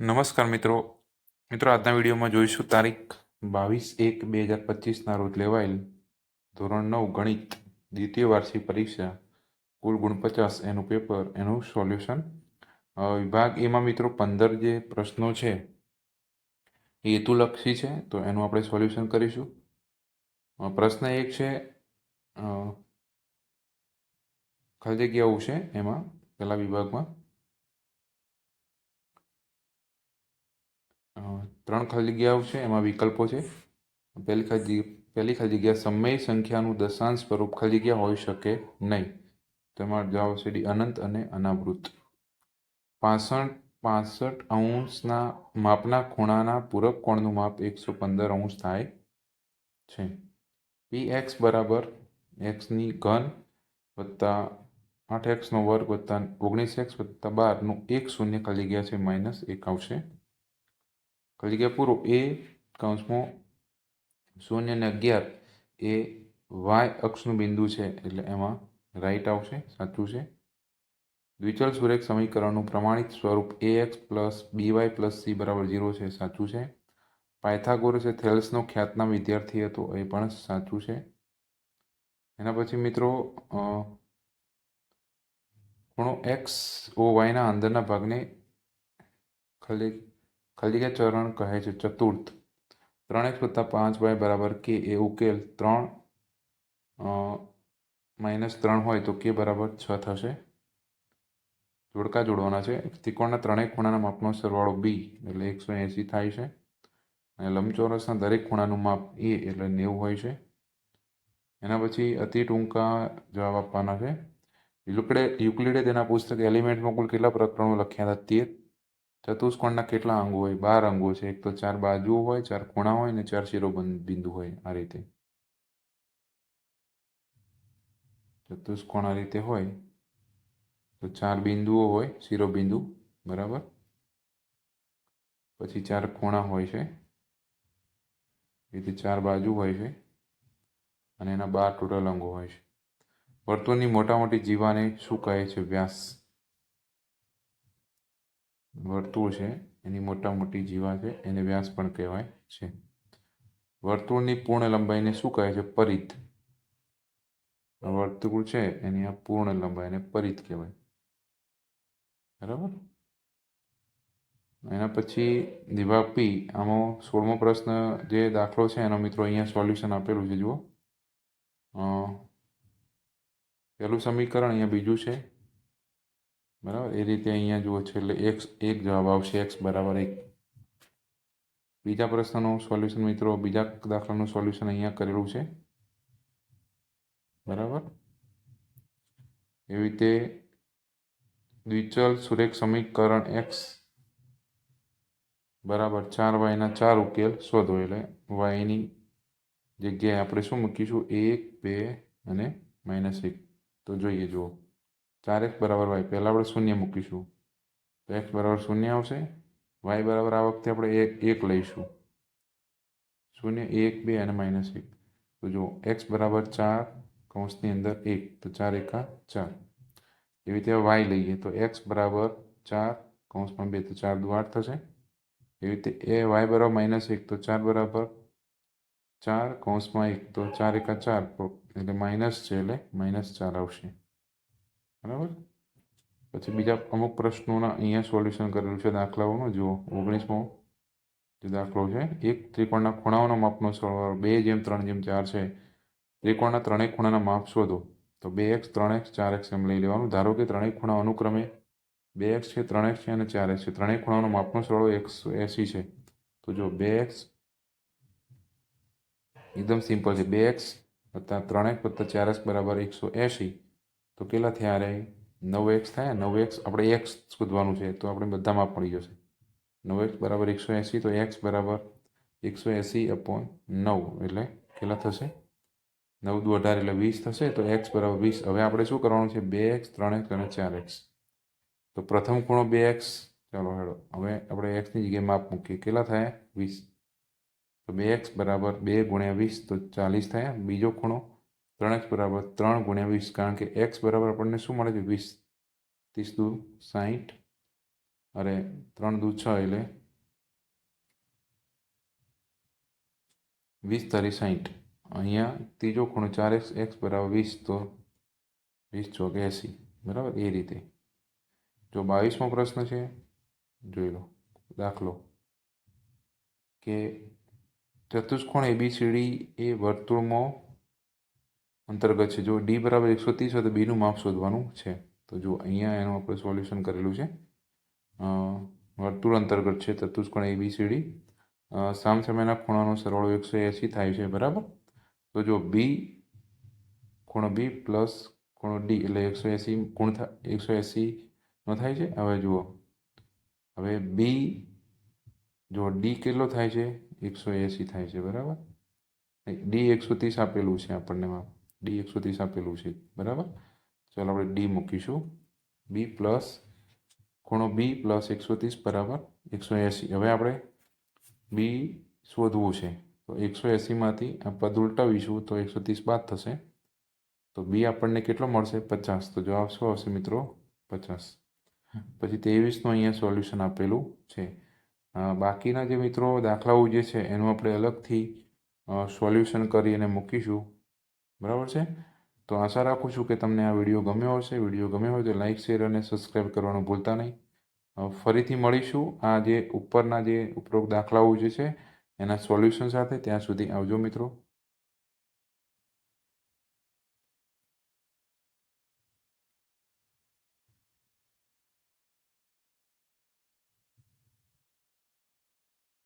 નમસ્કાર મિત્રો. મિત્રો, આજના વિડીયોમાં જોઈશું તારીખ બાવીસ એક બે હજાર પચીસના રોજ લેવાયેલ ધોરણ નવ ગણિત દ્વિતીય વાર્ષિક પરીક્ષા, કુલ ગુણ પચાસ એનું પેપર, એનું સોલ્યુશન. વિભાગ એમાં મિત્રો પંદર જે પ્રશ્નો છે, એ હેતુલક્ષી છે, તો એનું આપણે સોલ્યુશન કરીશું. પ્રશ્ન એક છે ખાલી ખાલી જગ્યાઓ છે એમાં પહેલા વિભાગમાં. ત્રણ ખાલી જગ્યાઓ છે, એમાં વિકલ્પો છે. પહેલી ખાલી પહેલી ખાલી જગ્યા સમય સંખ્યાનું દશાંશ સ્વરૂપ ખાલી જગ્યા હોઈ શકે નહીં. તેમાં જવાબ છે ડી, અનંત અને અનાવૃત. પાસઠ પાસઠ અંશના માપના ખૂણાના પૂરક કોણનું માપ એકસો પંદર અંશ થાય છે. પી એક્સ બરાબર એક્સની ઘન વત્તા આઠ એક્સનો વર્ગ વત્તા ઓગણીસ એક્સ વત્તા બારનું એક શૂન્ય ખાલી ગયા છે, માઇનસ એક આવશે. ખાલી જગ્યા પૂરો એ કૌંસમાં શૂન્ય ને અગિયાર એ વાય અક્ષનું બિંદુ છે એટલે એમાં રાઈટ આવશે સાચું છે દ્વિચલ સુરેખ સમીકરણનું પ્રમાણિત સ્વરૂપ A X plus B Y plus C બરાબર ઝીરો છે સાચું છે પાયથાગોરસ એ થેલ્સનો ખ્યાતનામ વિદ્યાર્થી હતો, એ પણ સાચું છે. એના પછી મિત્રો ખૂણો એક્સ ઓ વાયના અંદરના ભાગને ખાલી ખાલી જગ્યા ચરણ કહે છે ચતુર્થ. ત્રણ એક્સ વત્તા પાંચ વાય બરાબર કે એ ઉકેલ ત્રણ માઇનસ ત્રણ હોય તો કે બરાબર છ થશે. જોડકા જોડવાના છે. ત્રિકોણના ત્રણેય ખૂણાના માપનો સરવાળો બી એટલે એકસો એંસી થાય છે. અને લંબચોરસના દરેક ખૂણાનું માપ એ એટલે નેવું હોય છે. એના પછી અતિ ટૂંકા જવાબ આપવાના છે. યુકડે યુક્લિડે તેના પુસ્તક એલિમેન્ટમાં કુલ કેટલા પ્રકરણો લખ્યા હતા? તેર ચતુષ્કોણના કેટલા અંગો હોય? બાર અંગો છે. એક તો ચાર બાજુઓ હોય, ચાર ખૂણા હોય અને ચાર શિરોબિંદ- બિંદુ હોય આ રીતે. ચતુષ્કોણ આ રીતે હોય. તો ચાર બિંદુઓ હોય શિરોબિંદુ બરાબર? પછી ચાર ખૂણા હોય છે. રીતે ચાર બાજુ હોય છે. અને એના બાર ટોટલ અંગો હોય છે. વર્તુળની મોટા મોટી જીવાને શું કહે છે? વ્યાસ. વર્તુળ છે, એની મોટા મોટી જીવા છે, એને વ્યાસ પણ કહેવાય છે. વર્તુળની પૂર્ણ લંબાઈને શું કહે છે? પરિત. વર્તુળ છે, એની આ પૂર્ણ લંબાઈને પરિત કહેવાય. બરાબર? એના પછી દિવાપી, આમાં સોળમો પ્રશ્ન જે દાખલો છે, એનો મિત્રો અહીંયા સોલ્યુશન આપેલું છે, જુઓ. પહેલું સમીકરણ અહીંયા બીજું છે. બરાબર? એ રીતે અહીંયા જુઓ છે, એટલે એક્સ એક જવાબ આવશે એક્સ બરાબર એક. બીજા પ્રશ્નનું સોલ્યુશન મિત્રો, બીજા દાખલાનું સોલ્યુશન અહીંયા કરેલું છે. બરાબર? એવી રીતે દ્વિચલ સુરેખ સમીકરણ એક્સ બરાબર ચાર વાયના ચાર ઉકેલ શોધો, એટલે વાયની જગ્યાએ આપણે શું મૂકીશું? એક, બે અને માઇનસ એક. તો જોઈએ જુઓ. ચાર એક્સ બરાબર વાય. પહેલાં આપણે શૂન્ય મૂકીશું. તો એક્સ બરાબર શૂન્ય આવશે. વાય બરાબર આ વખતે આપણે એક એક લઈશું. શૂન્ય એક, બે અને માઇનસ એક. તો જુઓ, એક્સ બરાબર ચાર કૌંસની અંદર એક. તો ચાર એકા ચાર. એવી રીતે વાય લઈએ. તો એક્સ બરાબર ચાર કૌંસમાં બે. તો ચાર દુ આઠ થશે. એવી રીતે એ વાય બરાબર માઇનસ એક. તો ચાર બરાબર ચાર કૌંસમાં એક. તો ચાર એકા ચાર. એટલે માઇનસ છે એટલે માઇનસ ચાર આવશે. બરાબર પછી બીજા અમુક પ્રશ્નોના અહીંયા સોલ્યુશન કરેલું છે દાખલાઓનું. જુઓ, ઓગણીસમો જે દાખલો છે, એક ત્રિકોણના ખૂણાઓના માપનો સરવાળો, બે જેમ ત્રણ જેમ ચાર છે. ત્રિકોણના ત્રણેય ખૂણાના માપ શોધો. તો બે એક્સ ત્રણ એક્સ ચાર એક્સ એમ લઈ લેવાનું. ધારો કે ત્રણેય ખૂણા અનુક્રમે બે એક્સ છે, ત્રણ એક્સ છે અને ચાર એક્સ છે. ત્રણેય ખૂણાનો માપનો સરવાળો એકસો એંસી છે. તો જો બે એક્સ એકદમ સિમ્પલ છે. બે એક્સ વત્તા ત્રણ એક્સ વત્તા ચાર એક્સ બરાબર એકસો એંશી. તો કેટલા થયા રે નવ એક્સ થયા, નવ એક્સ આપણે એક્સ શોધવાનું છે, તો આપણે બધામાં પડી જશે. નવ એક્સ બરાબર એકસો એંસી, તો એક્સ બરાબર એકસો એંસી અપોન નવ, એટલે કેટલા થશે? નવ દુ અઢાર એટલે વીસ થશે, તો એક્સ બરાબર વીસ. હવે આપણે શું કરવાનું છે? બે એક્સ ત્રણ એક્સ અને ચાર એક્સ તો પ્રથમ ખૂણો બે એક્સ ચાલો હેડો. હવે આપણે એક્સની જગ્યાએ માપ મૂકીએ. કેટલા થયા? વીસ. તો બે એક્સ બરાબર બે ગુણ્યા વીસ, તો ચાલીસ થયા. બીજો ખૂણો ત્રણ એક્સ બરાબર ત્રણ ગુણ્યા વીસ, કારણ કે એક્સ બરાબર આપણને શું મળે છે? વીસ, ત્રીસ દુ સાહીઠ અરે ત્રણ દુ છ એટલે વીસ તારી સાહીઠ અહીંયા ત્રીજો ખૂણો ચાર એક્સ એક્સ બરાબર વીસ, તો વીસ ચોક એંસી. બરાબર? એ રીતે. જો બાવીસમો પ્રશ્ન છે, જોઈ લો, દાખલો. કે ચતુષ્કોણ એબીસીડી એ વર્તુળમાં અંતર્ગત છે. જો ડી બરાબર એકસો ત્રીસ હોય તો બીનું માપ શોધવાનું છે. તો જો અહીંયા એનું આપણે સોલ્યુશન કરેલું છે. વર્તુળ અંતર્ગત છે. ચતુષ્કોણ એબીસીડી સામસામેના ખૂણાનો સરવાળો એકસો એંસી થાય છે. બરાબર? તો જો બી ખૂણો બી પ્લસ ખૂણો ડી એટલે એકસો એંસી થાય એકસો એંસીનો થાય છે. હવે જુઓ. હવે બી જો ડી કેટલો થાય છે? એકસો એંસી થાય છે. બરાબર? ડી એકસો ત્રીસ આપેલું છે આપણને ડી એકસો ત્રીસ આપેલું છે બરાબર? ચાલો આપણે ડી મૂકીશું. બી પ્લસ ખૂણો બી પ્લસ એકસો ત્રીસ બરાબર? એકસો એંસી. હવે આપણે બી શોધવું છે. તો એકસો એંસીમાંથી આ પદ ઉલટાવીશું તો એકસો ત્રીસ બાદ થશે. તો બી આપણને કેટલો મળશે? પચાસ. તો જવાબ શું આવશે મિત્રો? પચાસ. પછી ત્રેવીસનું અહીંયા સોલ્યુશન આપેલું છે. બાકીના જે મિત્રો દાખલાઓ જે છે, એનું આપણે અલગથી સોલ્યુશન કરી અને મૂકીશું. બરાબર છે? તો આશા રાખું છું કે તમને આ વીડિયો ગમ્યો હશે. વીડિયો ગમ્યો હોય તો લાઇક શેર અને સબસ્ક્રાઈબ કરવાનું ભૂલતા નહીં. ફરીથી મળીશું આ જે ઉપરના જે ઉપરોક્ત દાખલાઓ જે છે, એના સોલ્યુશન સાથે. ત્યાં સુધી આવજો મિત્રો.